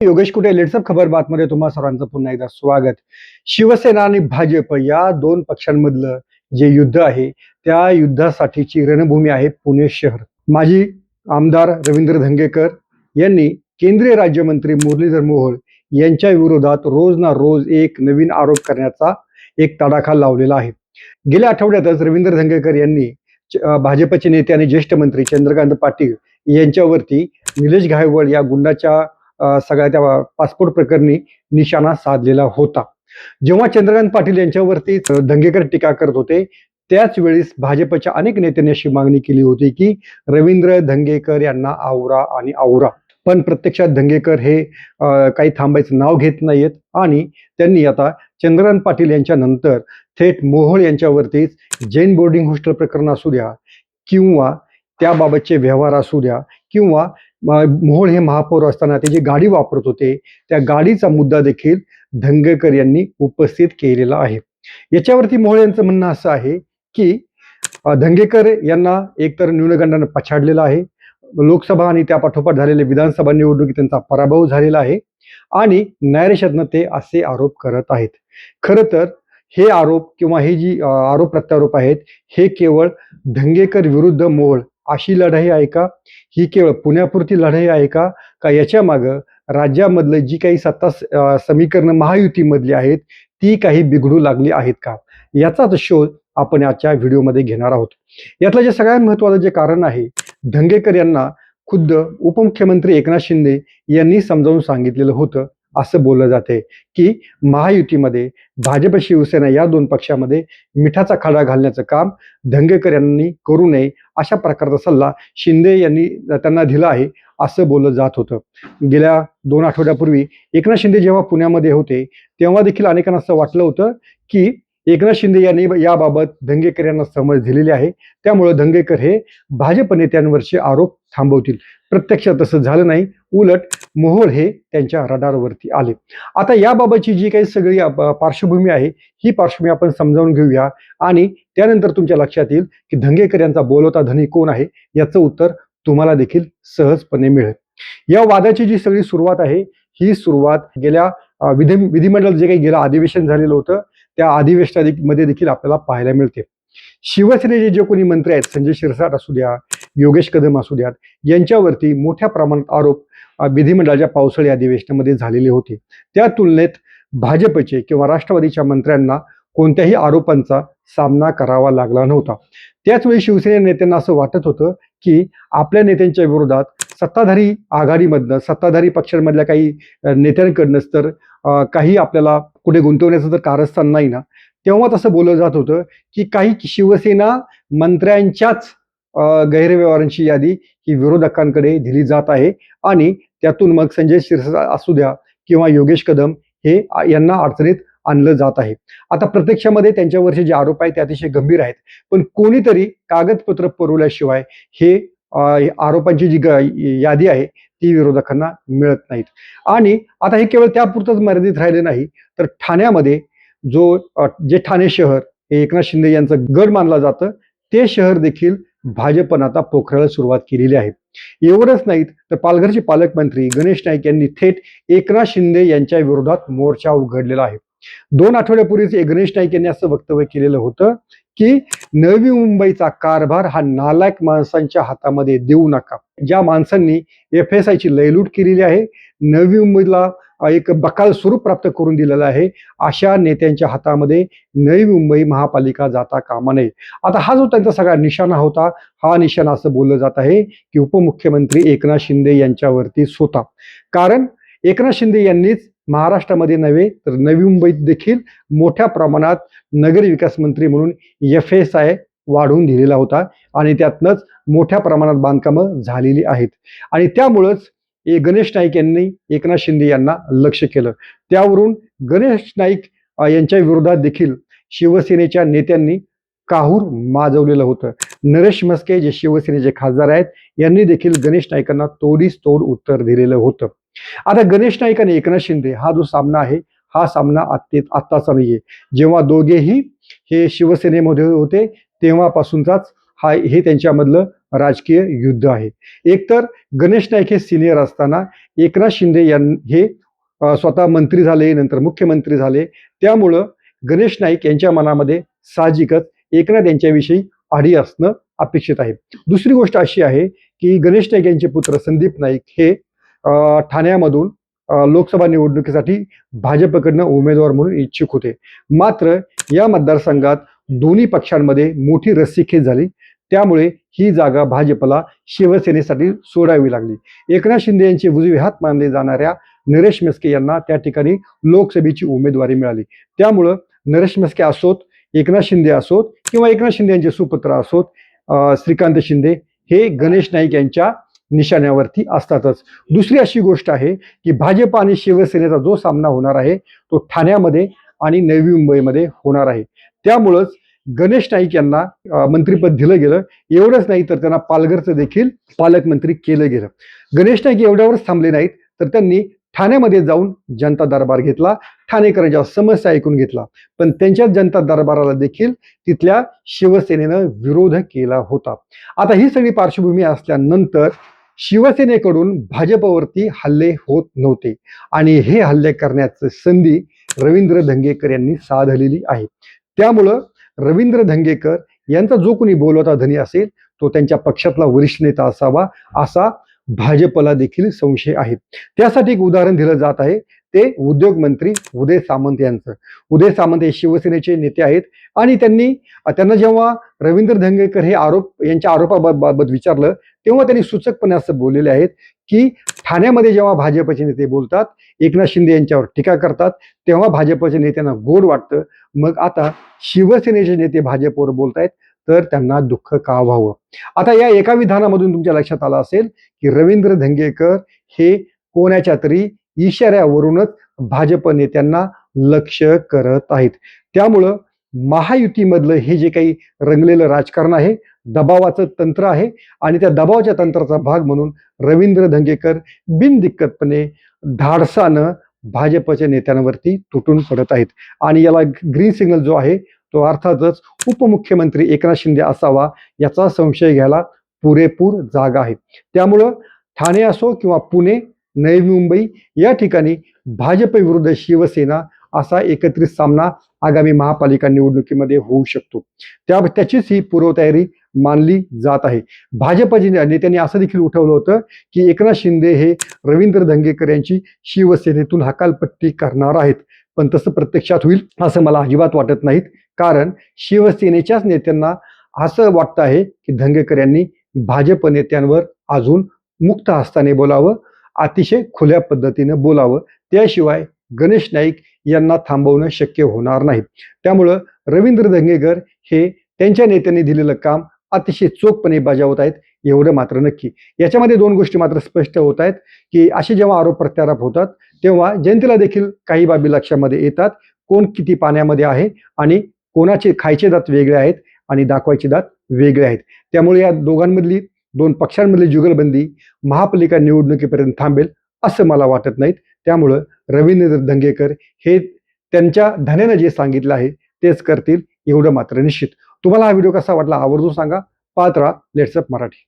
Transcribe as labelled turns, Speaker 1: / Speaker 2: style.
Speaker 1: योगेश कुटे लेट्सअप खबर बातमध्ये तुम्हा सर्वांचं पुन्हा एकदा स्वागत. शिवसेना आणि भाजप या दोन पक्षांमधलं जे युद्ध आहे त्या युद्धासाठीची रणभूमी आहे पुणे शहर. माजी आमदार रवींद्र धंगेकर यांनी केंद्रीय राज्यमंत्री मुरलीधर मोहोळ यांच्या विरोधात रोज ना रोज एक नवीन आरोप करण्याचा एक तडाखा लावलेला आहे. गेल्या आठवड्यातच रवींद्र धंगेकर यांनी भाजपचे नेते आणि ज्येष्ठ मंत्री चंद्रकांत पाटील यांच्यावरती निलेश गायवळ या गुंडाच्या सगळ्या त्या पासपोर्ट प्रकरणी निशाणा साधलेला होता. जेव्हा चंद्रकांत पाटील यांच्यावरती दंगेकर टीका करत होते त्याच वेळेस भाजपच्या अनेक नेत्यांनी अशी मागणी केली होती की रवींद्र धंगेकर यांना आवरा आणि आवरा. पण प्रत्यक्षात धंगेकर हे काही थांबायचं नाव घेत नाहीयेत आणि त्यांनी आता चंद्रकांत पाटील यांच्या नंतर थेट मोहोळ यांच्यावरतीच जैन बोर्डिंग हॉस्टेल प्रकरण असू द्या किंवा त्याबाबतचे व्यवहार असू द्या किंवा मोहोळ हे महापौर असताना ते जी गाडी वापरत होते त्या गाडीचा मुद्दा देखील धंगेकर यांनी उपस्थित केलेला आहे. याच्यावरती मोहोळ यांचं म्हणणं असं आहे की धंगेकर यांना एकतर न्यूनगंडानं पछाडलेलं आहे. लोकसभा आणि त्या पाठोपाठ झालेले विधानसभा निवडणुकीत त्यांचा पराभव झालेला आहे. आणि न्यायालयातनं ते असे आरोप करत आहेत. खरं तर हे आरोप किंवा हे जी आरोप प्रत्यारोप आहेत हे केवळ धंगेकर विरुद्ध मोहोळ अशी लढाई आहे का ही केवळ पुण्यापुरती लढाई आहे का का याच्या मागं राज्यामधलं जी काही सत्ता समीकरण समीकरणं महायुतीमधली आहेत ती काही बिघडू लागली आहेत का? याचाच शोध आपण आजच्या व्हिडिओमध्ये घेणार आहोत. यातलं जे सगळ्यात महत्वाचं जे कारण आहे धंगेकर यांना खुद्द उपमुख्यमंत्री एकनाथ शिंदे यांनी समजावून सांगितलेलं होतं. असं बोललं जाते की महायुतीमध्ये भाजप शिवसेना या दोन पक्षामध्ये मिठाचा खडा घालण्याचं काम धंगेकर यांनी करू नये अशा प्रकारचा सल्ला शिंदे यांनी त्यांना दिला आहे असं बोललं जात होतं. गेल्या दोन आठवड्यापूर्वी एकनाथ शिंदे जेव्हा पुण्यामध्ये होते तेव्हा देखील अनेकांना असं वाटलं होतं की एकनाथ शिंदे यांनी याबाबत धंगेकर यांना समज दिलेली आहे. त्यामुळे धंगेकर हे भाजप नेत्यांवरचे आरोप थांबवतील. प्रत्यक्षात तसं झालं नाही. उलट मोहोळ हे त्यांच्या रडारवरती आले. आता याबाबतची जी काही सगळी पार्श्वभूमी आहे ही पार्श्वभूमी आपण समजावून घेऊया. आणि त्यानंतर तुमच्या लक्षात येईल की धंगेकर यांचा बोलवता धनी कोण आहे याचं उत्तर तुम्हाला देखील सहजपणे मिळेल. या वादाची जी सगळी सुरुवात आहे ही सुरुवात गेल्या विधी विधिमंडळ जे काही गेलं अधिवेशन झालेलं होतं त्या अधिवेशनामध्ये देखील आपल्याला पाहायला मिळते. शिवसेनेचे जे कोणी मंत्री आहेत संजय शिरसाट असू द्या योगेश कदम असू द्यात यांच्यावरती मोठ्या प्रमाणात आरोप विधिमंडळाच्या पावसाळी अधिवेशनामध्ये झालेले होते. त्या तुलनेत भाजपचे किंवा राष्ट्रवादीच्या मंत्र्यांना कोणत्याही आरोपांचा सामना करावा लागला नव्हता. त्याचवेळी शिवसेने नेत्यांना असं वाटत होतं की आपल्या नेत्यांच्या विरोधात सत्ताधारी आघाडीमधनं सत्ताधारी पक्षांमधल्या काही नेत्यांकडनंच तर काही आपल्याला कुठे गुंतवण्याचं तर कारस्थान नाही ना. तेव्हा तसं बोललं जात होतं की काही शिवसेना मंत्र्यांच्याच गैरव्यवहारांची यादी ही विरोधकांकडे दिली जात आहे आणि त्यातून मग संजय शिरसाट असू द्या किंवा योगेश कदम हे यांना अडचणीत आणलं जात आहे. आता प्रत्यक्षामध्ये त्यांच्यावरचे जे आरोप आहेत ते अतिशय गंभीर आहेत. पण कोणीतरी कागदपत्र पुरवल्याशिवाय हे आरोपांची जी ग- यादी आहे ती विरोधकांना मिळत नाहीत. आणि आता हे केवळ त्यापुरतंच मर्यादित राहिले नाही तर ठाण्यामध्ये जो जे ठाणे शहर हे एकनाथ शिंदे यांचं गड मानलं जातं ते शहर देखील भाजपनं आता पोखरायला सुरुवात केलेली आहे. एवढंच नाहीत तर पालघरचे पालकमंत्री गणेश नाईक यांनी थेट एकनाथ शिंदे यांच्या विरोधात मोर्चा उघडलेला आहे. दोन आठवड्यापूर्वीच एक गणेश नाईक यांनी असं वक्तव्य केलेलं होतं की नवी मुंबईचा कारभार हा नालायक माणसांच्या हातामध्ये देऊ नका. ज्या माणसांनी एफ एस आयची लयलूट केलेली आहे नवी मुंबईला एक बकाल स्वरूप प्राप्त करून दिलेलं आहे अशा नेत्यांच्या हातामध्ये नवी मुंबई महापालिका जाता कामा नये. आता हा जो त्यांचा सगळा निशाणा होता हा निशाणा असं बोललं जात आहे की उपमुख्यमंत्री एकनाथ शिंदे यांच्यावरतीच होता. कारण एकनाथ शिंदे यांनीच महाराष्ट्रामध्ये नव्हे तर नवी मुंबईत देखील मोठ्या प्रमाणात नगर विकास मंत्री म्हणून एफ एस आय वाढवून दिलेला होता आणि त्यातनंच मोठ्या प्रमाणात बांधकामं झालेली आहेत. आणि त्यामुळंच ए- गणेश नाईक यांनी एकनाथ शिंदे यांना लक्ष केलं. त्यावरून गणेश नाईक यांच्या विरोधात देखील शिवसेनेच्या नेत्यांनी काहूर माजवलेलं होतं. नरेश मस्के जे शिवसेनेचे खासदार आहेत यांनी देखील गणेश नाईकांना तोडीस तोड उत्तर दिलेलं होतं. आता गणेश नाईक आणि एकनाथ शिंदे हा जो सामना आहे हा सामना आत्ते आत्ताचा नाहीये. जेव्हा दोघेही हे शिवसेनेमध्ये होते तेव्हापासूनचाच हा हे त्यांच्यामधलं राजकीय युद्ध आहे. एकतर गणेश नाईक हे सिनियर असताना एकनाथ शिंदे यां हे स्वतः मंत्री झाले नंतर मुख्यमंत्री झाले. त्यामुळं गणेश नाईक यांच्या मनामध्ये साहजिकच एकनाथ यांच्याविषयी आढी असणं अपेक्षित आहे. दुसरी गोष्ट अशी आहे की गणेश नाईक यांचे पुत्र संदीप नाईक हे ठाण्यामधून लोकसभा निवडणुकीसाठी भाजपकडनं उमेदवार म्हणून इच्छुक होते. मात्र या मतदारसंघात दोन्ही पक्षांमध्ये मोठी रस्सीखेच झाली. त्यामुळे ही जागा भाजपला शिवसेनेसाठी सोडावी लागली. एकनाथ शिंदे यांचे उजवे हात मानले जाणाऱ्या नरेश मेस्के यांना त्या ठिकाणी लोकसभेची उमेदवारी मिळाली. त्यामुळं नरेश मेस्के असोत एकनाथ शिंदे असोत किंवा एकनाथ शिंदे यांचे सुपुत्र असोत श्रीकांत शिंदे हे गणेश नाईक यांच्या निशाण्यावरती असतातच. दुसरी अशी गोष्ट आहे की भाजप आणि शिवसेनेचा जो सामना होणार आहे तो ठाण्यामध्ये आणि नवी मुंबईमध्ये होणार आहे. त्यामुळंच गणेश नाईक यांना मंत्रिपद दिलं गेलं. एवढंच नाही तर त्यांना पालघरचं देखील पालकमंत्री केलं गेलं. गणेश नाईक एवढ्यावरच थांबले नाहीत तर त्यांनी ठाण्यामध्ये जाऊन जनता दरबार घेतला. ठाणेकरांच्या समस्या ऐकून घेतला. पण त्यांच्या जनता दरबाराला देखील तिथल्या शिवसेनेनं विरोध केला होता. आता ही सगळी पार्श्वभूमी असल्यानंतर शिवसेनेकडून भाजपवरती हल्ले होत नव्हते. आणि हे हल्ले करण्याची संधी रवींद्र धंगेकर यांनी साधलेली आहे. त्यामुळं रवींद्र धंगेकर यांचा जो कोणी बोलवता धनी असेल तो त्यांच्या पक्षातला वरिष्ठ नेता असावा असा भाजपला देखील संशय आहे. त्यासाठी एक उदाहरण दिलं जात आहे. ते उद्योग मंत्री उदय सामंत यांचं. उदय सामंत हे शिवसेनेचे नेते आहेत आणि त्यांनी त्यांना जेव्हा रवींद्र धंगेकर हे आरोप यांच्या आरोपाबाबत विचारलं तेव्हा त्यांनी सूचकपणे असं बोललेले आहेत की ठाण्यामध्ये जेव्हा भाजपचे नेते बोलतात एकनाथ शिंदे यांच्यावर टीका करतात तेव्हा भाजपच्या नेत्यांना गोड वाटतं. मग आता शिवसेनेचे नेते भाजपवर बोलतायत. तर त्यांना दुःख का व्हावं? आता या एका विधानामधून तुमच्या लक्षात आलं असेल की रवींद्र धंगेकर हे कोणाच्या तरी इशाऱ्यावरूनच भाजप नेत्यांना लक्ष करत आहेत. त्यामुळं महायुतीमधलं हे जे काही रंगलेलं राजकारण आहे दबावाचं तंत्र आहे आणि त्या दबावाच्या तंत्राचा भाग म्हणून रवींद्र धंगेकर बिनदिक्कतपणे धाडसानं भाजपच्या नेत्यांवरती तुटून पडत आहेत. आणि याला ग्रीन सिग्नल जो आहे तो अर्थातच उपमुख्यमंत्री एकनाथ शिंदे असावा याचा संशय घ्यायला पुरेपूर जागा आहे. त्यामुळं ठाणे असो किंवा पुणे नवी मुंबई या ठिकाणी भाजप विरुद्ध शिवसेना असा एकत्रित सामना आगामी महापालिका निवडणुकीमध्ये होऊ शकतो. त्या त्याचीच ही पूर्वतयारी मानली जात आहे. भाजपच्या नेत्यांनी असं देखील उठवलं होतं की एकनाथ शिंदे हे रवींद्र धंगेकर यांची शिवसेनेतून हकालपट्टी करणार आहेत. पण तसं प्रत्यक्षात होईल असं मला अजिबात वाटत नाहीत. कारण शिवसेनेच्याच नेत्यांना असं वाटतं आहे की धंगेकर यांनी भाजप नेत्यांवर अजून मुक्त हस्ताने बोलावं अतिशय खुल्या पद्धतीनं बोलावं. त्याशिवाय गणेश नाईक यांना थांबवणं शक्य होणार नाही. त्यामुळं रवींद्र धंगेकर हे त्यांच्या नेत्यांनी दिलेलं काम अतिशय चोखपणे बजावत आहेत. एवढं मात्र नक्की. याच्यामध्ये दोन गोष्टी मात्र स्पष्ट होत आहेत की असे जेव्हा आरोप प्रत्यारोप होतात तेव्हा जनतेला देखील काही बाबी लक्षामध्ये येतात कोण किती पाण्यामध्ये आहे आणि कोणाचे खायचे दात वेगळे आहेत आणि दाखवायचे दात वेगळे आहेत. त्यामुळे या दोघांमधली दोन पक्षांमधली जुगलबंदी महापालिका निवडणुकीपर्यंत थांबेल असं मला वाटत नाहीत. त्यामुळं रवींद्र धंगेकर हे त्यांच्या धन्यानं जे सांगितलं आहे तेच करतील एवढं मात्र निश्चित. तुम्हाला हा व्हिडिओ कसा वाटला आवर्जून सांगा. पात्रा लेट्सअप मराठी.